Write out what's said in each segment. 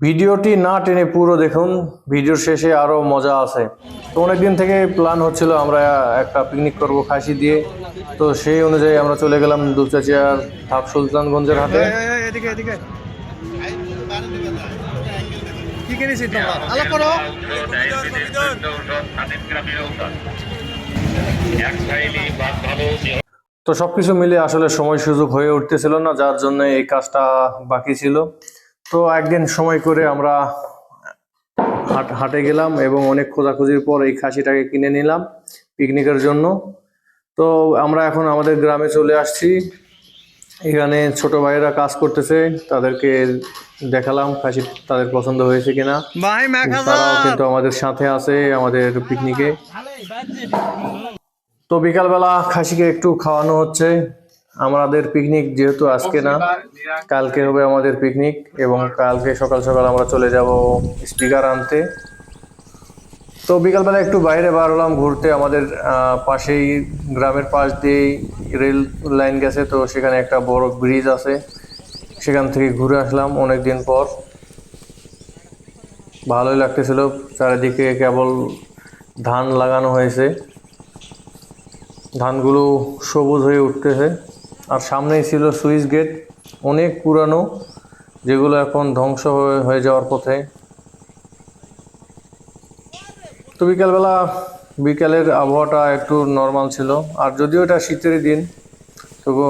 ভিডিওটি না টেনে পুরো দেখুন ভিডিওর শেষে আরও মজা আছে। তো অনেকদিন থেকে প্ল্যান হচ্ছিল আমরা একটা পিকনিক করব খাসি দিয়ে। তো সেই অনুযায়ী আমরা চলে গেলাম দুপচাচিয়ার ধাপ সুলতানগঞ্জের হাতে তো সবকিছু মিলে আসলে সময় সুযোগ হয়ে উঠতেছিল না যার জন্য এই কাজটা বাকি ছিল। তো একদিন সময় করে আমরা হাট হাটে গেলাম এবং অনেক খোঁজাখুঁজির পর এই খাসিটাকে কিনে নিলাম পিকনিকের জন্য। তো আমরা এখন আমাদের গ্রামে চলে আসছি। এখানে ছোট ভাইয়েরা কাজ করতেছে তাদেরকে দেখালাম খাসি তাদের পছন্দ হয়েছে কিনা। তারাও কিন্তু আমাদের সাথে আছে আমাদের পিকনিকে। তো বিকালবেলা খাসিকে একটু খাওয়ানো হচ্ছে। আমাদের পিকনিক যেহেতু আজকে না, কালকে হবে আমাদের পিকনিক এবং কালকে সকাল সকাল আমরা চলে যাব স্পিকার আনতে। তো বিকালবেলা একটু বাইরে বার হলাম ঘুরতে, আমাদের পাশেই গ্রামের পাশ দিয়েই রেল লাইন গেছে, তো সেখানে একটা বড় ব্রিজ আছে। সেখান থেকে ঘুরে আসলাম অনেক দিন পর। ভালোই লাগতেছিল, চারিদিকে কেবল ধান লাগানো হয়েছে। ধানগুলো সবুজ হয়ে উঠতেছে। আর সামনেই ছিল সুইচ গেট, অনেক পুরানো, যেগুলো এখন ধ্বংস হয়ে যাওয়ার পথে। তো বিকালবেলা বিকালের আবহাওয়াটা একটু নর্মাল ছিল। আর যদিও এটা শীতের দিন তবু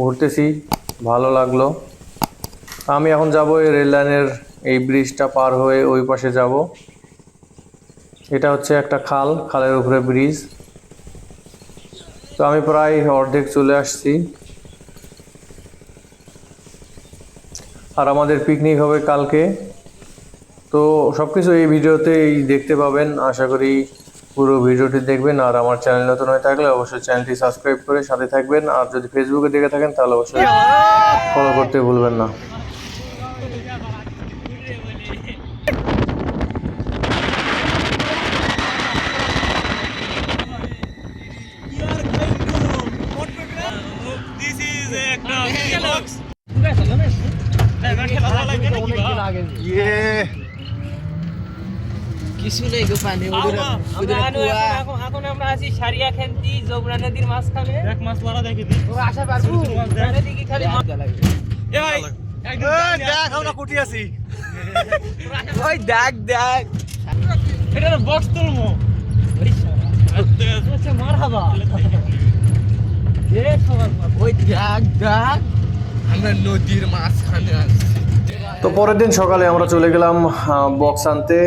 ঘুরতেছি, ভালো লাগল। আমি এখন যাব এই রেল লাইনের এই ব্রিজটা পার হয়ে ওই পাশে যাব। এটা হচ্ছে একটা খাল, খালের উপরে ব্রিজ তো আমি প্রায় অর্ধেক চলে আসছি। আর আমাদের পিকনিক হবে কালকে। তো সব কিছু এই ভিডিওতেই দেখতে পাবেন। আশা করি পুরো ভিডিওটি দেখবেন। আর আমার চ্যানেল নতুন হয়ে থাকলে অবশ্যই চ্যানেলটি সাবস্ক্রাইব করে সাথে থাকবেন। আর যদি ফেসবুকে দেখে থাকেন, তাহলে অবশ্যই ফলো করতে ভুলবেন না। কিছু নেই গো পানি আমরা এখন এখন আমরা আছি সারিয়া খেন্তি যমুনা নদীর মাঝখানে। এক মাছ মারা দেখি দি ও আশা পারব। চারিদিকে খালি মাছ। এ ভাই দেখ আমরা কুটি আছি। ওই দেখ দেখ। এটা বক্স তুলমু আচ্ছা, মারহাবা ওই দেখ দেখ। আমরা নদীর মাঝখানে আছি। তো পরের দিন সকালে আমরা চলে গেলাম বক্স আনতে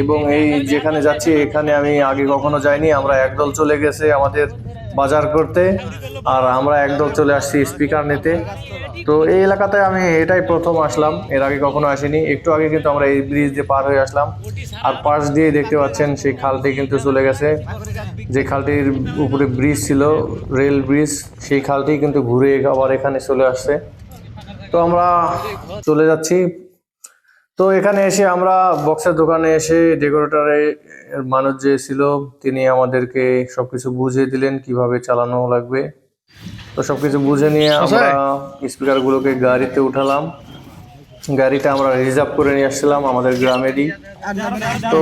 এবং এই যেখানে যাচ্ছি এখানে আমি আগে কখনো যাইনি। আমরা একদল চলে গেছে আমাদের বাজার করতে আর আমরা একদল চলে আসছি স্পিকার নিতে। তো এই এলাকাতে আমি এটাই প্রথম আসলাম, এর আগে কখনো আসিনি। একটু আগে কিন্তু আমরা এই ব্রিজ দিয়ে পার হয়ে আসলাম আর পাশ দিয়ে দেখতে পাচ্ছেন সেই খালটি কিন্তু চলে গেছে। যে খালটির উপরে ব্রিজ ছিল রেল ব্রিজ সেই খালটি কিন্তু ঘুরে আবার এখানে চলে আসছে। তো আমরা চলে যাচ্ছি। তো এখানে এসে আমরা বক্সের দোকানে এসে ডেকোরেটরে মানুষ যে ছিল তিনি আমাদেরকে সবকিছু বুঝিয়ে দিলেন কীভাবে চালানো লাগবে। তো সবকিছু বুঝে নিয়ে আমরা স্পিকারগুলোকে গাড়িতে উঠালাম। গাড়িটা আমরা রিজার্ভ করে নিয়ে আসছিলাম আমাদের গ্রামেরই। তো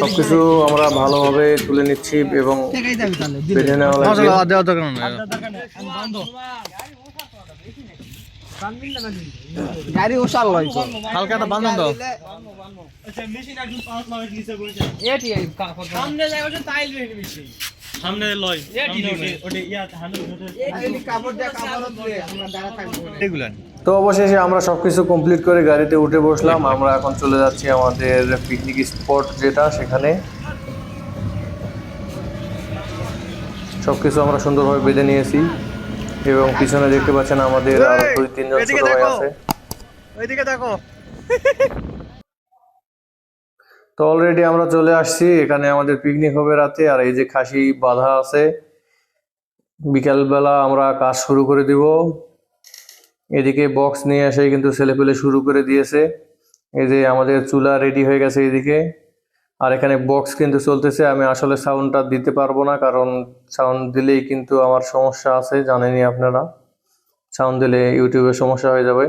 সবকিছু আমরা ভালোভাবে তুলে নিচ্ছি এবং বেঁধে নেওয়া লাগবে। নাই। গাড়ি ওসাল লয় তো। বান্ধন দাও। আচ্ছা মেশিন একদম পাঁচ এটি। সামনে ওটা তাইল সামনে লয় ইয়া কাপড় কাপড় দিয়ে আমরা দাঁড়া থাকব এগুলা। তো অবশেষে আমরা সবকিছু কমপ্লিট করে গাড়িতে উঠে বসলাম। আমরা এখন চলে যাচ্ছি আমাদের পিকনিক স্পট যেটা সেখানে। সবকিছু আমরা সুন্দরভাবে বেঁধে নিয়েছি। এবং পিছনে দেখতে পাচ্ছেন আমাদের আরও দুই তিনজন ছোট ভাই আছে। ওইদিকে দেখো। তো অলরেডি আমরা চলে আসছি এখানে আমাদের পিকনিক হবে রাতে আর এই যে খাসি বাধা আছে বিকালবেলা আমরা কাজ শুরু করে দিব। এদিকে বক্স নিয়ে এসে কিন্তু ছেলেপেলে শুরু করে দিয়েছে। এই যে আমাদের চুলা রেডি হয়ে গেছে এদিকে। আর এখানে বক্স কিন্তু চলতেছে, আমি আসলে সাউন্ডটা দিতে পারব না, কারণ সাউন্ড দিলেই কিন্তু আমার সমস্যা আছে, জানেনই আপনারা। সাউন্ড দিলে ইউটিউবে সমস্যা হয়ে যাবে।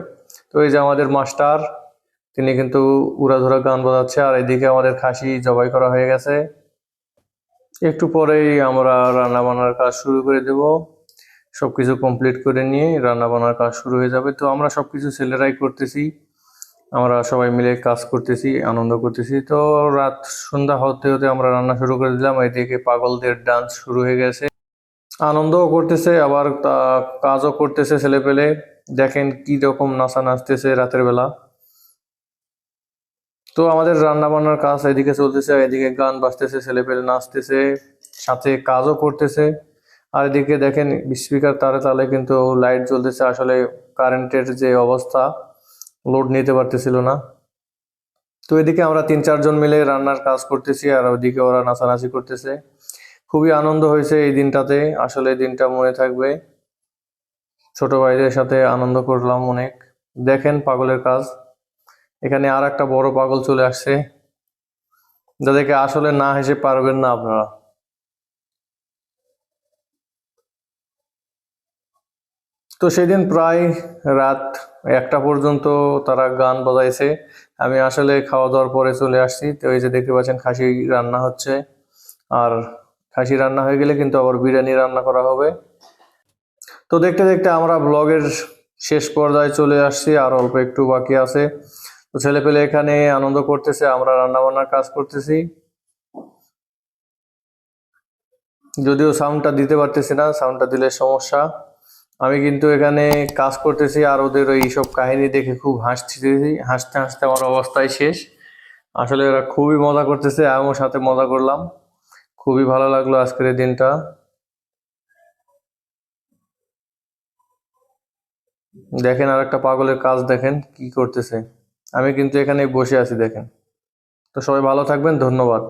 তো এই যে আমাদের মাস্টার, তিনি কিন্তু উড়াধুরা গান বাজাচ্ছে, আর এদিকে আমাদের খাসি জবাই করা হয়ে গেছে। একটু পরেই আমরা রান্না বান্নার কাজ শুরু করে দেব। সবকিছু কমপ্লিট করে নিয়ে রান্না বান্নার কাজ শুরু হয়ে যাবে। তো আমরা সবকিছু ছেলেরাই করতেছি। আমরা সবাই মিলে কাজ করতেছি, আনন্দ করতেছি। তো রাত সন্ধ্যা হতে হতে আমরা রান্না শুরু করে দিলাম। এদিকে পাগলদের ডান্স শুরু হয়ে গেছে। আনন্দও করতেছে, আবার কাজও করতেছে ছেলে পেলে দেখেন কি রকম নাচা নাচতেছে রাতের বেলা। তো আমাদের রান্না বান্নার কাজ এদিকে চলতেছে এদিকে গান বাজতেছে ছেলে পেলে নাচতেছে, সাথে কাজও করতেছে। আর এদিকে দেখেন স্পিকার তারে তালে কিন্তু লাইট জ্বলতেছে। আসলে কারেন্টের যে অবস্থা লোড নিতে পারতেছিল না। তো এদিকে আমরা তিন চারজন মিলে রান্নার কাজ করতেছি আর ওইদিকে ওরা নাচানাচি করতেছে। খুবই আনন্দ হয়েছে এই দিনটাতে, আসলে দিনটা মনে থাকবে। ছোট ভাইদের সাথে আনন্দ করলাম অনেক। দেখেন পাগলের কাজ। এখানে আর একটা বড় পাগল চলে আসছে। যাদেরকে আসলে না হেসে পারবেন না আপনারা। তো সেদিন প্রায় রাত একটা পর্যন্ত তারা গান বাজাইছে। আমি আসলে খাওয়া দাওয়ার পরে চলে আসছি। তো এই যে দেখতে পাচ্ছেন, খাসি রান্না হচ্ছে। আর খাসি রান্না হয়ে গেলে কিন্তু আবার বিরিয়ানি রান্না করা হবে। তো দেখতে দেখতে আমরা ব্লগের শেষ পর্যায়ে চলে আসছি। আর অল্প একটু বাকি আছে। তো ছেলে পেলে এখানে আনন্দ করতেছে, আমরা রান্না বান্নার কাজ করতেছি। যদিও সাউন্ডটা দিতে পারতেছি না সাউন্ডটা দিলে সমস্যা। আমি কিন্তু এখানে কাজ করতেছি আর ওদের ওই সব কাহিনী দেখে খুব হাসতেছি হাসতে হাসতে আমার অবস্থায় শেষ। আসলে ওরা খুবই মজা করতেছে, আমিও সাথে মজা করলাম। খুবই ভালো লাগল আজকের দিনটা। দেখেন আর একটা পাগলের কাজ দেখেন, কি করতেছে। আমি কিন্তু এখানে বসে আছি, দেখেন। তো সবাই ভালো থাকবেন, ধন্যবাদ।